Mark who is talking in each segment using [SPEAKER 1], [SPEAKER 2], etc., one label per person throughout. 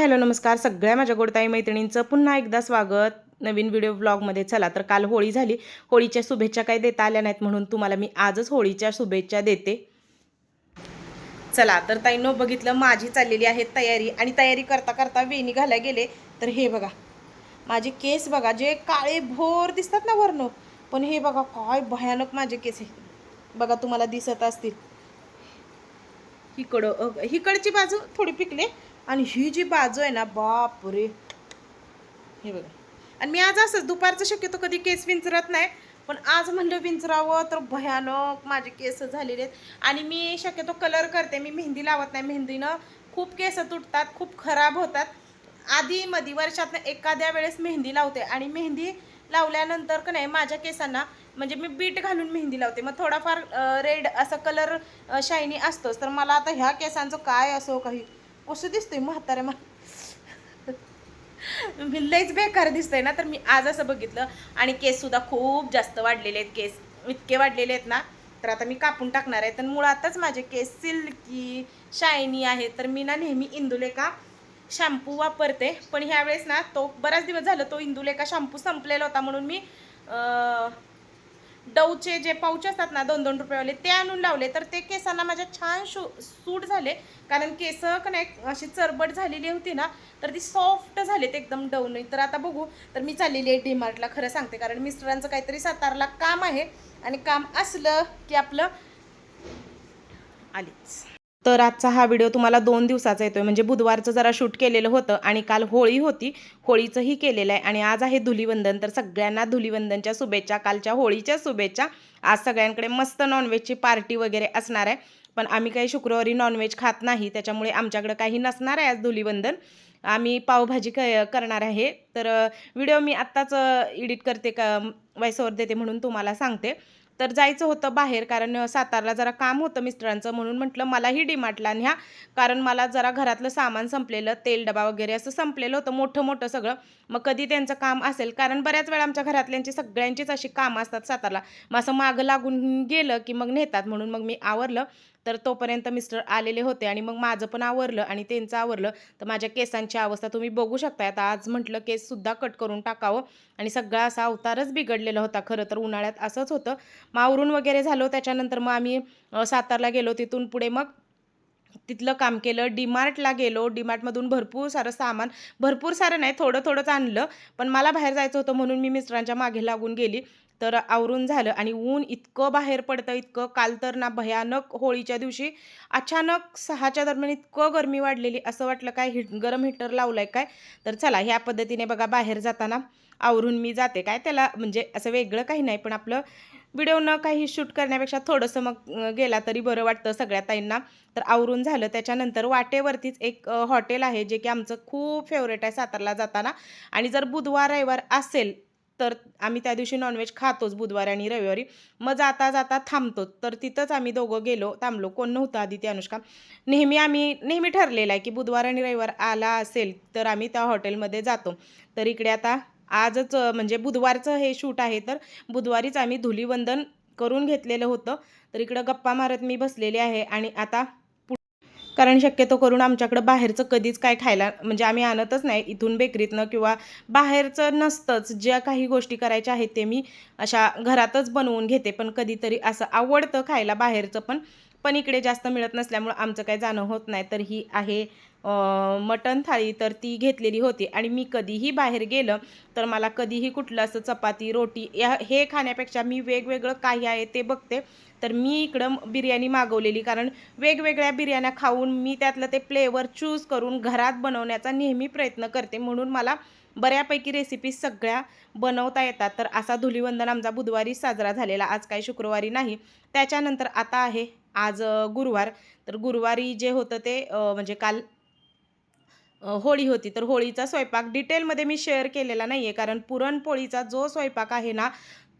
[SPEAKER 1] Hello नमस्कार. सगळ्या माझ्या गोडताई मैत्रिणींचं पुन्हा एकदा स्वागत. नवीन व्हिडिओ ब्लॉगमध्ये चला तर काल होळी झाली. होळीच्या शुभेच्छा काही देता आल्या नाहीत म्हणून तुम्हाला मी आजच होळीच्या शुभेच्छा देते. चला तर ताईनं बघितलं माझी चाललेली आहे तयारी आणि तयारी करता करता वेणी घालायला गेले. तर हे बघा माझे केस बघा जे काळे भोर दिसतात ना वरनं पण हे बघा काय भयानक माझे केस आहे. बघा तुम्हाला दिसत असतील. इकडं हिकडची इकडची बाजू थोडी पिकले. आणि ही जी बाजू आहे ना बाप रे हे बघा. आणि मी आज असंच दुपारचं शक्यतो कधी केस विंचरत नाही पण आज म्हणलं विंचरावं तर भयानक माझे केस झालेले आहेत. आणि मी शक्यतो कलर करते मी मेहंदी लावत नाही. मेहंदीनं खूप केस तुटतात खूप खराब होतात. आधी मधी वर्षातनं एखाद्या वेळेस मेहंदी लावते आणि मेहंदी लावल्यानंतर का नाही माझ्या केसांना म्हणजे मी बीट घालून मेहंदी लावते. मग थोडाफार रेड असा कलर शायनी असतोच. तर मला आता ह्या केसांचं काय असो काही कसं दिसतंय म्हातारे मा मी लईच बेकार दिसतंय ना तर मी आज असं बघितलं. आणि केस सुद्धा खूप जास्त वाढलेले आहेत केस इतके वाढलेले आहेत ना तर आता मी कापून टाकणार आहे. तर मुळातच माझे केस सिल्की शायनी आहे तर मी ना नेहमी इंदुलेका शॅम्पू वापरते. पण ह्यावेळेस ना तो बराच दिवस झालं तो इंदुलेका शॅम्पू संपलेला होता म्हणून मी डवचे जे पाऊच असतात ना दोन दोन रुपयेवाले ते आणून लावले. तर ते केसांना माझ्या छान शू सूट झाले. कारण केस का नाही अशी चरबट झालेली होती ना तर ती सॉफ्ट झालीत एकदम डवनी तर आता बघू. तर मी चाललेली आहे डीमार्टला खरं सांगते. कारण मिस्टरांचं काहीतरी सातारला काम आहे. आणि काम असलं की आपलं आलीच. तर आजचा हा व्हिडिओ तुम्हाला दोन दिवसाचा येतोय. म्हणजे बुधवारचं जरा शूट केलेलं होतं आणि काल होळी होती. होळीचंही केलेलं आहे. आणि आज आहे धुलीवंदन. तर सगळ्यांना धुलीवंदनच्या शुभेच्छा कालच्या होळीच्या शुभेच्छा. आज सगळ्यांकडे मस्त नॉनव्हेजची पार्टी वगैरे असणार आहे. पण आम्ही काही शुक्रवारी नॉनव्हेज खात नाही. त्याच्यामुळे आमच्याकडं काही नसणार आहे आज धुलीवंदन. आम्ही पावभाजी क करणार आहे. तर व्हिडिओ मी आत्ताच एडिट करते का वॉइसवर देते म्हणून तुम्हाला सांगते. तर जायचं होतं बाहेर कारण सातारला जरा काम होतं मिस्टरांचं म्हणून म्हटलं मलाही डिमार्टला न्या. कारण मला जरा घरातलं सामान संपलेलं तेल डबा वगैरे असं संपलेलं होतं मोठं मोठं सगळं. मग कधी त्यांचं काम असेल कारण बऱ्याच वेळा आमच्या घरातल्यांची सगळ्यांचीच अशी कामं असतात सातारला. मग असं मागं लागून गेलं की मग नेतात म्हणून मग मी आवरलं. तर तोपर्यंत मिस्टर आलेले होते आणि मग माझं पण आवरलं आणि त्यांचं आवरलं. तर माझ्या केसांची अवस्था तुम्ही बघू शकता आता आज म्हटलं केससुद्धा कट करून टाकावं आणि सगळा असा अवतारच बिघडलेला होता. खरं तर उन्हाळ्यात असंच होतं. मावरून वगैरे झालो त्याच्यानंतर मग आम्ही सातारला गेलो. तिथून पुढे मग तिथलं काम केलं. डीमार्टला गेलो. डीमार्टमधून भरपूर सारं सामान भरपूर सारं नाही थोडं थोडंच आणलं. पण मला बाहेर जायचं होतं म्हणून मी मिस्टरांच्या मागे लागून गेली. तर आवरून झालं आणि ऊन इतकं बाहेर पडतं इतकं काल तर ना भयानक होळीच्या दिवशी. अचानक सहाच्या दरम्यान इतकं गरमी वाढलेली असं वाटलं काय हिट गरम हिटर लावलं आहे काय? तर चला ह्या पद्धतीने बघा बाहेर जाताना आवरून मी जाते. काय त्याला म्हणजे असं वेगळं काही नाही पण आपलं व्हिडिओ न काही शूट करण्यापेक्षा थोडंसं मग गेला तरी बरं वाटतं सगळ्या ताईंना. तर आवरून झालं. त्याच्यानंतर वाटेवरतीच एक हॉटेल आहे जे की आमचं खूप फेवरेट आहे सातारला जाताना. आणि जर बुधवार रविवार असेल तर आम्ही त्या दिवशी नॉनव्हेज खातोच बुधवारी आणि रविवारी. मग जाता जाता थांबतो तर तिथंच आम्ही दोघं गेलो थांबलो. कोण नव्हतं आधी ते अनुष्का. नेहमी आम्ही नेहमी ठरलेलं आहे की बुधवार आणि रविवार आला असेल तर आम्ही त्या हॉटेलमध्ये जातो. तर इकडे आता आजच म्हणजे बुधवारचं हे शूट आहे तर बुधवारीच आम्ही धुलीवंदन करून घेतलेलं होतं. तर इकडं गप्पा मारत मी बसलेले आहे आणि आता कारण शक्यतो करून आमच्याकडं बाहेरचं कधीच काय खायला म्हणजे आम्ही आणतच नाही. इथून बेकरीतनं किंवा बाहेरचं नसतंच ज्या काही गोष्टी करायच्या आहेत ते मी अशा घरातच बनवून घेते. पण कधीतरी असं आवडतं खायला बाहेरचं पण पण इकडे जास्त मिळत नसल्यामुळं आमचं काय जाणं होत नाही. तर ही आहे मटण थाळी तर ती घेतलेली होती आणि मी कधीही बाहेर गेलं तर मला कधीही कुठलं असं चपाती रोटी या हे खाण्यापेक्षा मी वेगवेगळं काही आहे ते बघते. तर मी इकडं बिर्याणी मागवलेली कारण वेगवेगळ्या बिर्याण्या खाऊन मी त्यातलं ते फ्लेवर चूज करून घरात बनवण्याचा नेहमी प्रयत्न करते. म्हणून मला बऱ्यापैकी रेसिपी सगळ्या बनवता येतात. तर असा धुलीवंदन आमचा बुधवारी साजरा झालेला. आज काही शुक्रवारी नाही. त्याच्यानंतर आता आहे आज गुरुवार. तर गुरुवारी जे होतं ते म्हणजे काल होळी होती. तर होळीचा स्वयंपाक डिटेलमध्ये मी शेअर केलेला नाही आहे कारण पुरणपोळीचा जो स्वयंपाक आहे ना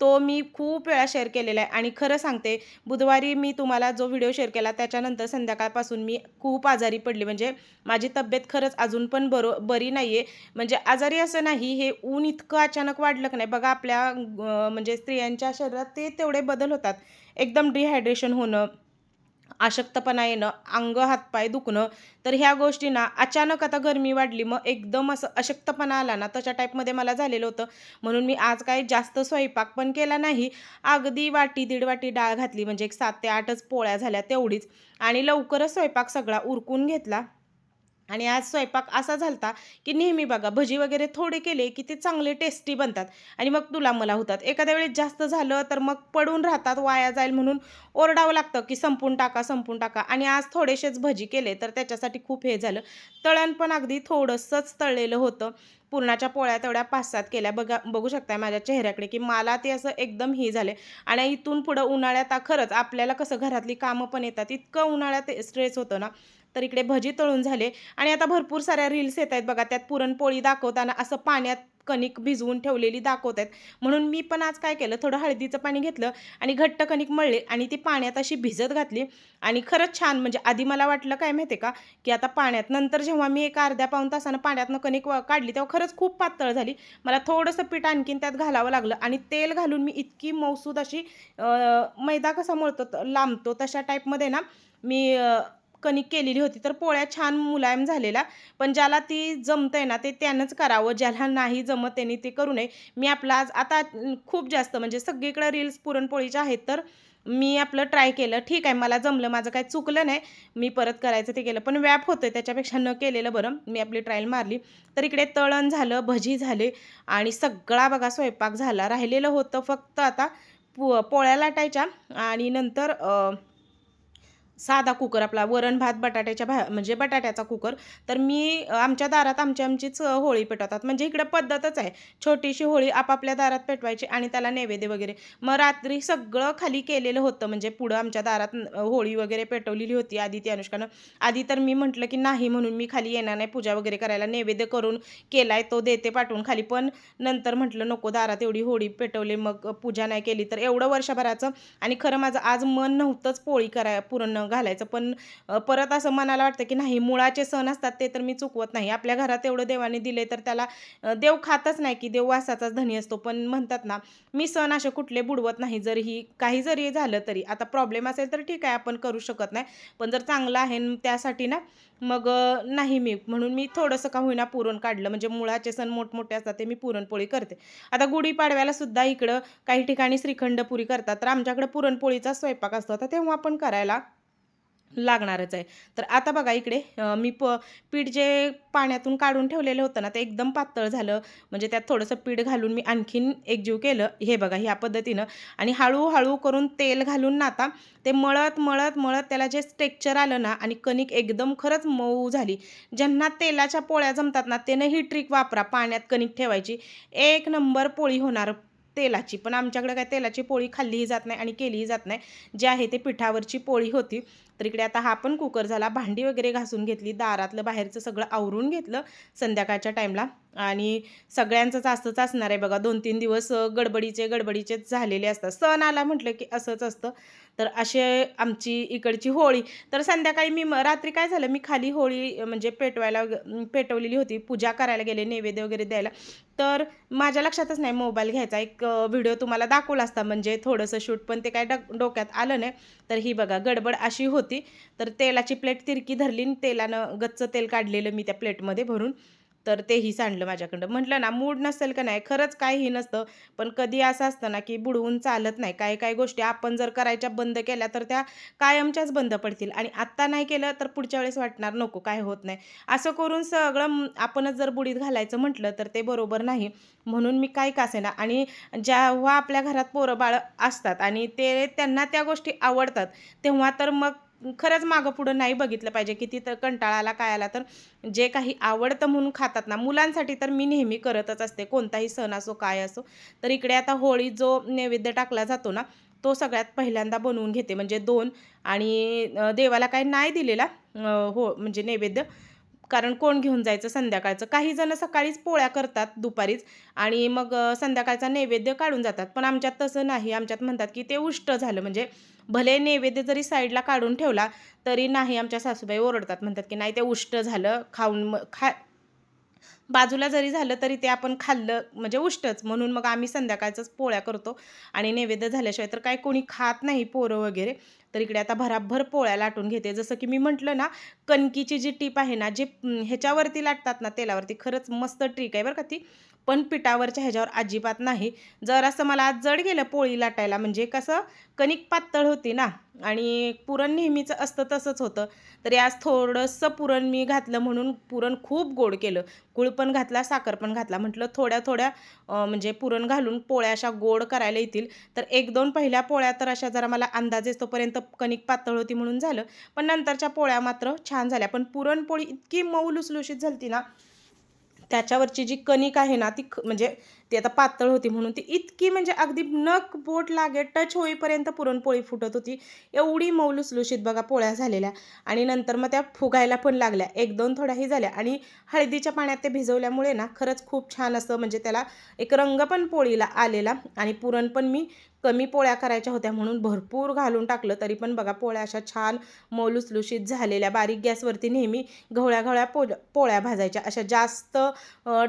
[SPEAKER 1] तो मी खूप वेळा शेअर केलेला आहे. आणि खरं सांगते बुधवारी मी तुम्हाला जो व्हिडिओ शेअर केला त्याच्यानंतर संध्याकाळपासून मी खूप आजारी पडली. म्हणजे माझी तब्येत खरंच अजून पण बरो बरी नाही आहे म्हणजे आजारी असं नाही हे ऊन इतकं अचानक वाढलं की नाही बघा आपल्या म्हणजे स्त्रियांच्या शरीरात ते तेवढे बदल होतात. एकदम डिहायड्रेशन होणं अशक्तपणा येणं अंग हातपाय दुखणं तर ह्या गोष्टींना अचानक आता गरमी वाढली मग एकदम असं अशक्तपणा आला ना तशा टाईपमध्ये मला झालेलं होतं. म्हणून मी आज काही जास्त स्वयंपाक पण केला नाही. अगदी वाटी दीड वाटी डाळ घातली म्हणजे एक सात ते आठच पोळ्या झाल्या तेवढीच. आणि लवकरच स्वयंपाक सगळा उरकून घेतला. आणि आज स्वयंपाक असा झालता की नेहमी बघा भजी वगैरे थोडे केले की ते चांगले टेस्टी बनतात. आणि मग तुला मला होतात. एखाद्या वेळेस जास्त झालं तर मग पडून राहतात वाया जाईल म्हणून ओरडावं लागतं की संपून टाका संपून टाका. आणि आज थोडेसेच भजी केले तर त्याच्यासाठी खूप हे झालं. तळण पण अगदी थोडंसंच तळलेलं होतं. पुरणाच्या पोळ्या तेवढ्या पाच सात केल्या. बघा बघू शकताय माझ्या चेहऱ्याकडे की मला ते असं एकदम ही झाले. आणि इथून पुढं उन्हाळ्यात खरंच आपल्याला कसं घरातली कामं पण येतात. इतकं उन्हाळ्यात स्ट्रेस होतं ना. तर इकडे भजी तळून झाले. आणि आता भरपूर साऱ्या रील्स येत आहेत बघा त्यात पुरणपोळी दाखवताना असं पाण्यात कणिक भिजवून ठेवलेली दाखवत आहेत. म्हणून मी पण आज काय केलं थोडं हळदीचं पाणी घेतलं आणि घट्ट कणिक मळले आणि ती पाण्यात अशी भिजत घातली. आणि खरंच छान म्हणजे आधी मला वाटलं काय माहिती आहे का की आता पाण्यात नंतर जेव्हा मी एक अर्ध्या पाऊन तासानं पाण्यातनं कणिक व- काढली तेव्हा खरंच खूप पातळ झाली. मला थोडंसं पीठ आणखीन त्यात घालावं लागलं आणि तेल घालून मी इतकी मौसूद अशी मैदा कसा मळतो लांबतो तशा टाईपमध्ये ना मी कणिक केलेली होती. तर पोळ्या छान मुलायम झालेला पण ज्याला ती जमतंय ना ते त्यानंच करावं. ज्याला नाही जमत त्याने ते करू नये. मी आपला आज आता खूप जास्त म्हणजे सगळीकडे रील्स पुरणपोळीच्या आहेत तर मी आपलं ट्राय केलं. ठीक आहे मला जमलं माझं काही चुकलं नाही. मी परत करायचं ते केलं. पण व्याप होतं त्याच्यापेक्षा न केलेलं बरं. मी आपली ट्रायल मारली. तर इकडे तळण झालं भजी झाले आणि सगळा बघा स्वयंपाक झाला. राहिलेलं होतं फक्त आता पो पोळ्या लाटायच्या आणि नंतर साधा कुकर आपला वरण भात बटाट्याच्या भा म्हणजे बटाट्याचा कुकर. तर मी आमच्या दारात आमची आमचीच होळी पेटवतात. म्हणजे इकडं पद्धतच आहे. छोटीशी होळी आपापल्या दारात पेटवायची आणि त्याला नैवेद्य वगैरे. मग रात्री सगळं खाली केलेलं होतं. म्हणजे पुढं आमच्या दारात होळी वगैरे पेटवलेली होती आधी अनुष्कानं. आधी तर मी म्हटलं की नाही म्हणून मी खाली येणार नाही. पूजा वगैरे करायला नैवेद्य करून केलाय तो देते पाठवून खाली. पण नंतर म्हटलं नको दारात एवढी होळी पेटवली. मग पूजा नाही केली. तर एवढं वर्षभराचं आणि खरं माझं आज मन नव्हतंच पोळी कराय पुरण घालायचं. पण परत असं मनाला वाटतं की नाही मुळाचे सण असतात ते तर मी चुकवत नाही. आपल्या घरात एवढं देवाने दिले तर त्याला देव खातच नाही की देव वासाचाच धनी असतो. पण म्हणतात ना मी सण असे कुठले बुडवत नाही. जरीही काही जरी झालं तरी आता प्रॉब्लेम असेल तर ठीक आहे आपण करू शकत नाही. पण जर चांगलं आहे त्यासाठी ना मग नाही मी. म्हणून मी थोडंसं का होईना पुरण काढलं. म्हणजे मुळाचे सण मोठमोठे असतात ते मी पुरणपोळी करते. आता गुढीपाडव्याला सुद्धा इकडं काही ठिकाणी श्रीखंडपुरी करतात. तर आमच्याकडे पुरणपोळीचा स्वयंपाक असतो. तर तेव्हा आपण करायला लागणारच आहे. तर आता बघा इकडे मी प पीठ जे पाण्यातून काढून ठेवलेलं होतं ना ते एकदम पातळ झालं. म्हणजे त्यात थोडंसं पीठ घालून मी आणखीन एकजीव केलं. हे बघा ह्या पद्धतीनं. आणि हळूहळू करून तेल घालून ना आता ते मळत मळत मळत त्याला जे स्टेक्चर आलं ना आणि कणिक एकदम खरंच मऊ झाली. ज्यांना तेलाच्या पोळ्या जमतात ना त्यानं ही ट्रिक वापरा पाण्यात कणिक ठेवायची. एक नंबर पोळी होणार तेलाची. पण आमच्याकडे काय तेलाची पोळी खाल्लीही जात नाही आणि केलीही जात नाही. जे आहे ते पिठावरची पोळी होती. तर इकडे आता हा पण कुकर झाला. भांडी वगैरे घासून घेतली. दारातलं बाहेरचं सगळं आवरून घेतलं संध्याकाळच्या टाईमला. आणि सगळ्यांचंच असंच असणार आहे बघा. दोन तीन दिवस गडबडीचे गडबडीचेच झालेले असतात. सण आला म्हटलं की असंच असतं. तर असे आमची इकडची होळी. तर संध्याकाळी मी म- रात्री काय झालं? मी खाली होळी म्हणजे पेटवायला पेटवलेली होती. पूजा करायला गेले नैवेद्य वगैरे द्यायला. तर माझ्या लक्षातच नाही मोबाईल घ्यायचा. एक व्हिडिओ तुम्हाला दाखवला असता. म्हणजे थोडंसं शूट पण ते काय डोक्यात आलं नाही. तर ही बघा गडबड अशी होती. तर तेलाची प्लेट तिरकी धरली आणि तेलानं गच्च तेल काढलेलं मी त्या प्लेटमध्ये भरून. तर तेही सांडलं माझ्याकडं. म्हटलं ना मूड नसेल का नाही? खरंच काहीही नसतं. पण कधी असं असतं ना की बुडवून चालत नाही. काही काही गोष्टी आपण जर करायच्या बंद केल्या तर त्या कायमच्याच बंद पडतील. आणि आत्ता नाही केलं तर पुढच्या वेळेस वाटणार नको काय होत नाही. असं करून सगळं आपणच जर बुडीत घालायचं म्हटलं तर ते बरोबर नाही. म्हणून मी काय कासे ना आणि जेव्हा आपल्या घरात पोरं बाळं असतात आणि ते त्यांना त्या गोष्टी आवडतात तेव्हा तर मग खरंच मागं पुढं नाही बघितलं पाहिजे की तिथं कंटाळा आला काय आला तर. जे काही आवडतं म्हणून खातात ना मुलांसाठी तर मी नेहमी करतच असते कोणताही सण असो काय असो. तर इकडे आता होळी जो नैवेद्य टाकला जातो ना तो सगळ्यात पहिल्यांदा बनवून घेते म्हणजे दोन. आणि देवाला काही नाही दिलेला हो म्हणजे नैवेद्य. कारण कोण घेऊन जायचं संध्याकाळचं? काही जण सकाळीच पोळ्या करतात दुपारीच आणि मग संध्याकाळचा नैवेद्य काढून जातात. पण आमच्यात तसं नाही. आमच्यात म्हणतात की ते उष्ट झालं. म्हणजे भले नैवेद्य जरी साईडला काढून ठेवला तरी नाही आमच्या सासूबाई ओरडतात. म्हणतात की नाही ते उष्ट झालं. खाऊन खा बाजूला जरी झालं तरी ते आपण खाल्लं म्हणजे उष्टच. म्हणून मग आम्ही संध्याकाळचंच पोळ्या करतो. आणि नैवेद्य झाल्याशिवाय तर काय कोणी खात नाही पोरं वगैरे. तर इकडे आता भराभर पोळ्या लाटून घेते. जसं की मी म्हटलं ना कणकीची जी टीप आहे ना जे ह्याच्यावरती लाटतात ना तेलावरती. खरंच मस्त ट्रिक आहे बरं का ती. पण पिठावरच्या ह्याच्यावर अजिबात नाही. जर असं मला आज जड गेलं पोळी लाटायला म्हणजे कसं कणिक पातळ होती ना आणि पुरण नेहमीचं असतं तसंच होतं. तरी आज थोडंसं पुरण मी घातलं म्हणून पुरण खूप गोड केलं. गुळ पण घातला साखर पण घातला. म्हटलं थोड्या थोड्या म्हणजे पुरण घालून पोळ्या अशा गोड करायला येतील. तर एक दोन पहिल्या पोळ्या तर अशा जरा मला अंदाज येतोपर्यंत कणिक पातळ होती म्हणून झालं. पण नंतरच्या पोळ्या मात्र छान झाल्या. पण पुरणपोळी इतकी मऊ लुसलुशीत झाली ना त्याच्यावरची जी कणिक आहे ना ती ख- म्हणजे ती आता पातळ होती म्हणून ती इतकी म्हणजे अगदी नक बोट लागे टच होईपर्यंत पुरणपोळी फुटत होती. एवढी मऊ लुसलुशीत बघा पोळ्या झालेल्या. आणि नंतर मग त्या फुगायला पण लागल्या. एक दोन थोड्याही झाल्या. आणि हळदीच्या पाण्यात ते भिजवल्यामुळे ना खरंच खूप छान असं म्हणजे त्याला एक रंग पण पोळीला आलेला. आणि पुरण पण मी कमी पोळ्या करायच्या होत्या म्हणून भरपूर घालून टाकलं. तरी पण बघा पोळ्या अशा छान मौलुसलुशीत झालेल्या. बारीक गॅसवरती नेहमी घवळ्या घवळ्या पो पोळ्या भाजायच्या. अशा जास्त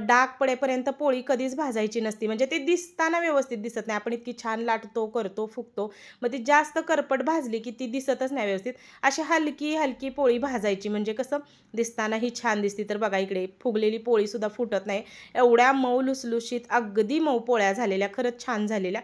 [SPEAKER 1] डाग पडेपर्यंत पोळी कधीच भाजायची नसती. म्हणजे ते दिसताना व्यवस्थित दिसत नाही. आपण इतकी छान लाटतो करतो फुगतो मग ती जास्त करपट भाजली की ती दिसतच नाही व्यवस्थित. अशी हलकी हलकी पोळी भाजायची. म्हणजे कसं? दिसताना ही छान दिसती. तर बघा इकडे फुगलेली पोळीसुद्धा फुटत नाही. एवढ्या मऊ लुसलुशीत अगदी मऊ पोळ्या झालेल्या खरंच छान झालेल्या.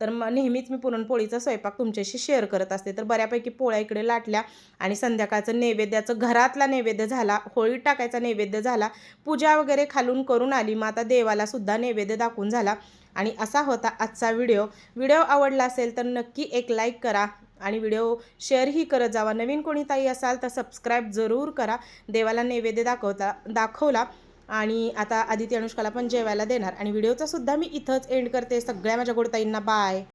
[SPEAKER 1] तर मग नेहमीच मी पुरणपोळीचा स्वयंपाक तुमच्याशी शेअर करत असते. तर बऱ्यापैकी पोळ्या इकडे लाटल्या आणि संध्याकाळचं नैवेद्याचं घरातला नैवेद्य झाला होळी टाकायचा नैवेद्य झाला पूजा वगैरे खालून करून आली मग आता देवालासुद्धा नैवेद्य दाखवून झाला. आणि असा होता आजचा व्हिडिओ. व्हिडिओ आवडला असेल तर नक्की एक लाईक करा आणि व्हिडिओ शेअरही करत जावा. नवीन कोणी ताई असाल तर सबस्क्राईब जरूर करा. देवाला नैवेद्य दाखवता दाखवला. आणि आता आदिती अनुष्काला पण जेवायला देणार. आणि व्हिडिओचा सुद्धा मी इथंच एंड करते. सगळ्या माझ्या गोडताईंना बाय